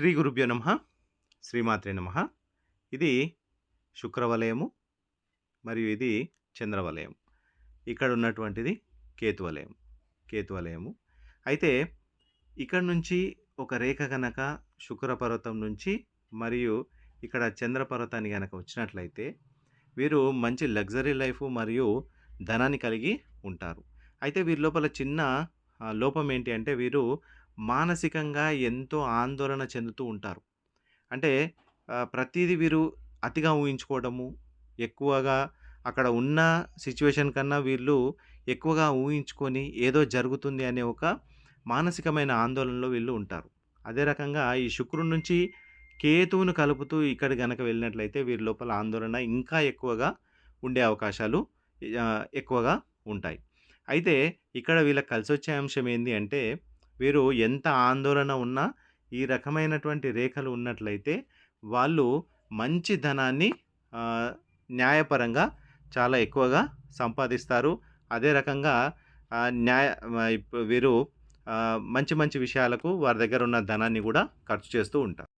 శ్రీ గురుభ్యో నమ శ్రీమాత్రే నమ. ఇది శుక్రవలయము మరియు ఇది చంద్రవలయం ఇక్కడ ఉన్నటువంటిది కేతువలయం కేతువలయము. అయితే ఇక్కడ నుంచి ఒక రేఖ కనుక శుక్రపర్వతం నుంచి మరియు ఇక్కడ చంద్రపర్వతాన్ని కనుక వచ్చినట్లయితే వీరు మంచి లగ్జరీ లైఫ్ మరియు ధనాన్ని కలిగి ఉంటారు. అయితే వీరి లోపల చిన్న లోపం ఏంటి అంటే వీరు మానసికంగా ఎంతో ఆందోళన చెందుతూ ఉంటారు. అంటే ప్రతిదీ వీరు అతిగా ఊహించుకోవడము ఎక్కువగా అక్కడ ఉన్న సిచ్యువేషన్ కన్నా వీళ్ళు ఎక్కువగా ఊహించుకొని ఏదో జరుగుతుంది అనే ఒక మానసికమైన ఆందోళనలో వీళ్ళు ఉంటారు. అదే రకంగా ఈ శుక్రుడి నుంచి కేతువును కలుపుతూ ఇక్కడ గనక వెళ్ళినట్లయితే వీరి లోపల ఆందోళన ఇంకా ఎక్కువగా ఉండే అవకాశాలు ఎక్కువగా ఉంటాయి. అయితే ఇక్కడ వీళ్ళకి కలిసి వచ్చే అంశం ఏంటి అంటే వీరు ఎంత ఆందోళన ఉన్నా ఈ రకమైనటువంటి రేఖలు ఉన్నట్లయితే వాళ్ళు మంచి ధనాన్ని న్యాయపరంగా చాలా ఎక్కువగా సంపాదిస్తారు. అదే రకంగా న్యాయ వీరు మంచి మంచి విషయాలకు వారి దగ్గర ఉన్న ధనాన్ని కూడా ఖర్చు చేస్తూ ఉంటారు.